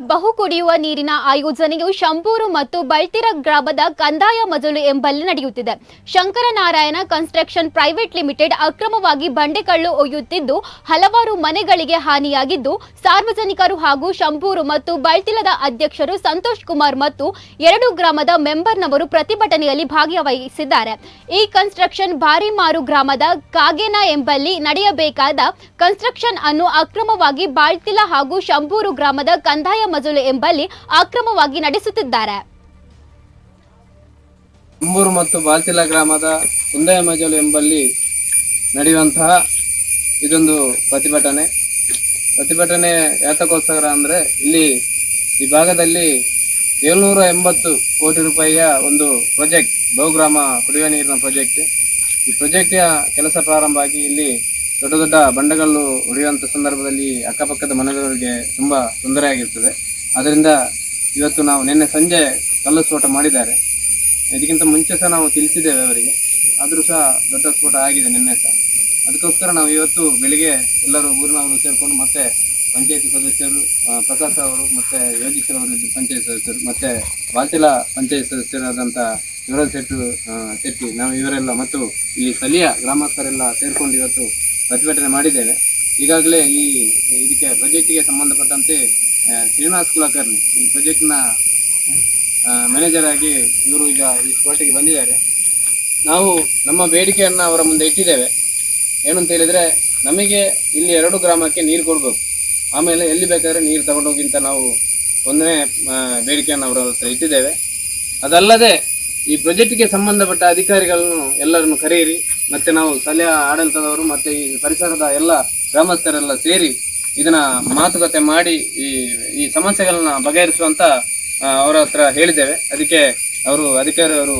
ಬಹು ಕುಡಿಯುವ ನೀರಿನ ಆಯೋಜನೆಯು ಶಂಪೂರು ಮತ್ತು ಬಳ್ತಿರ ಗ್ರಾಮದ ಕಂದಾಯ ಮಜಲು ಎಂಬಲ್ಲಿ ನಡೆಯುತ್ತಿದೆ. ಶಂಕರನಾರಾಯಣ ಕನ್ಸ್ಟ್ರಕ್ಷನ್ ಪ್ರೈವೇಟ್ ಲಿಮಿಟೆಡ್ ಅಕ್ರಮವಾಗಿ ಬಂಡೆಕಲ್ಲು ಒಯ್ಯುತ್ತಿದ್ದು, ಹಲವಾರು ಮನೆಗಳಿಗೆ ಹಾನಿಯಾಗಿದ್ದು, ಸಾರ್ವಜನಿಕರು ಹಾಗೂ ಶಂಪೂರು ಮತ್ತು ಬಳ್ತಿಲದ ಅಧ್ಯಕ್ಷರು ಸಂತೋಷ್ ಕುಮಾರ್ ಮತ್ತು ಎರಡು ಗ್ರಾಮದ ಮೆಂಬರ್ನವರು ಪ್ರತಿಭಟನೆಯಲ್ಲಿ ಭಾಗವಹಿಸಿದ್ದಾರೆ ಈ ಕನ್ಸ್ಟ್ರಕ್ಷನ್ ಬಾರಿಮಾರು ಗ್ರಾಮದ ಕಾಗೇನ ಎಂಬಲ್ಲಿ ನಡೆಯಬೇಕಾದ ಕನ್ಸ್ಟ್ರಕ್ಷನ್ ಅನ್ನು ಅಕ್ರಮವಾಗಿ ಬಾಳ್ತಿಲ ಹಾಗೂ ಶಂಪೂರು ಗ್ರಾಮದ ಕಂದಾಯ ಮಜಲು ಎಂಬಲ್ಲಿ ಅಕ್ರಮವಾಗಿ ನಡೆಸುತ್ತಿದ್ದಾರೆ. ಕುಂಬೂರು ಮತ್ತು ಬಾಲ್ತಿಲ ಗ್ರಾಮದ ಕುಂದಯ ಮಜಲು ಎಂಬಲ್ಲಿ ನಡೆಯುವಂತಹ ಇದೊಂದು ಪ್ರತಿಭಟನೆ. ಪ್ರತಿಭಟನೆ ಯಾತಕ್ಕೋಸ್ಕರ ಅಂದರೆ ಇಲ್ಲಿ ಈ ಭಾಗದಲ್ಲಿ ಏಳ್ನೂರ ಎಂಬತ್ತು ಕೋಟಿ ರೂಪಾಯಿಯ ಒಂದು ಪ್ರಾಜೆಕ್ಟ್, ಬಹುಗ್ರಾಮ ಕುಡಿಯುವ ನೀರಿನ ಪ್ರಾಜೆಕ್ಟ್. ಈ ಪ್ರಾಜೆಕ್ಟಿನ ಕೆಲಸ ಪ್ರಾರಂಭ ಆಗಿ ಇಲ್ಲಿ ದೊಡ್ಡ ದೊಡ್ಡ ಬಂಡೆಗಲ್ಲು ಹೊಡೆಯುವಂಥ ಸಂದರ್ಭದಲ್ಲಿ ಅಕ್ಕಪಕ್ಕದ ಮನೆಯವರಿಗೆ ತುಂಬ ತೊಂದರೆ ಆಗಿರ್ತದೆ. ಅದರಿಂದ ಇವತ್ತು ನಾವು ನಿನ್ನೆ ಸಂಜೆ ಕಲ್ಲು ಸ್ಫೋಟ ಮಾಡಿದ್ದಾರೆ. ಇದಕ್ಕಿಂತ ಮುಂಚೆ ಸಹ ನಾವು ತಿಳಿಸಿದ್ದೇವೆ ಅವರಿಗೆ. ಆದರೂ ಸಹ ದೊಡ್ಡ ಸ್ಫೋಟ ಆಗಿದೆ ನಿನ್ನೆ ಸಹ. ಅದಕ್ಕೋಸ್ಕರ ನಾವು ಇವತ್ತು ಬೆಳಿಗ್ಗೆ ಎಲ್ಲರೂ ಊರಿನವರು ಸೇರಿಕೊಂಡು ಮತ್ತೆ ಪಂಚಾಯತಿ ಸದಸ್ಯರು ಪ್ರಕಾಶ್ ಅವರು ಮತ್ತು ಯೋಗೇಶ್ವರ ಅವರು ಇದ್ರು ಪಂಚಾಯತ್ ಸದಸ್ಯರು, ಮತ್ತು ಬಾಲ್ತಿಲ ಪಂಚಾಯತ್ ಸದಸ್ಯರಾದಂಥ ಯುವರಾಜ್ ಶೆಟ್ಟು ಶೆಟ್ಟಿ, ನಾವು ಇವರೆಲ್ಲ ಮತ್ತು ಇಲ್ಲಿ ಸ್ಥಳೀಯ ಗ್ರಾಮಸ್ಥರೆಲ್ಲ ಸೇರಿಕೊಂಡು ಇವತ್ತು ಪ್ರತಿಭಟನೆ ಮಾಡಿದ್ದೇವೆ. ಈಗಾಗಲೇ ಈ, ಇದಕ್ಕೆ ಪ್ರಾಜೆಕ್ಟ್ಗೆ ಸಂಬಂಧಪಟ್ಟಂತೆ ಶ್ರೀನಿವಾಸ್ ಕುಲಕರ್ಣಿ, ಈ ಪ್ರಾಜೆಕ್ಟ್ನ ಮ್ಯಾನೇಜರ್ ಆಗಿ ಇವರು ಈಗ ಈ ಸ್ಪಾಟಿಗೆ ಬಂದಿದ್ದಾರೆ. ನಾವು ನಮ್ಮ ಬೇಡಿಕೆಯನ್ನು ಅವರ ಮುಂದೆ ಇಟ್ಟಿದ್ದೇವೆ. ಏನಂತ ಹೇಳಿದರೆ, ನಮಗೆ ಇಲ್ಲಿ ಎರಡು ಗ್ರಾಮಕ್ಕೆ ನೀರು ಕೊಡಬೇಕು. ಆಮೇಲೆ ಎಲ್ಲಿ ಬೇಕಾದ್ರೆ ನೀರು ತಗೊಂಡೋಗಿಂತ ನಾವು ಒಂದನೇ ಬೇಡಿಕೆಯನ್ನು ಅವರ ಹತ್ರ ಇಟ್ಟಿದ್ದೇವೆ. ಅದಲ್ಲದೆ ಈ ಪ್ರಾಜೆಕ್ಟ್ಗೆ ಸಂಬಂಧಪಟ್ಟ ಅಧಿಕಾರಿಗಳನ್ನು ಎಲ್ಲರನ್ನು ಕರೆಯಿರಿ, ಮತ್ತೆ ನಾವು ಸ್ಥಳೀಯ ಆಡಳಿತದವರು ಮತ್ತೆ ಈ ಪರಿಸರದ ಎಲ್ಲ ಗ್ರಾಮಸ್ಥರೆಲ್ಲ ಸೇರಿ ಇದನ್ನ ಮಾತುಕತೆ ಮಾಡಿ ಈ ಈ ಸಮಸ್ಯೆಗಳನ್ನ ಬಗೆಹರಿಸುವಂತ ಅವರ ಹತ್ರ ಹೇಳಿದ್ದೇವೆ. ಅದಕ್ಕೆ ಅವರು ಅಧಿಕಾರಿ ಅವರು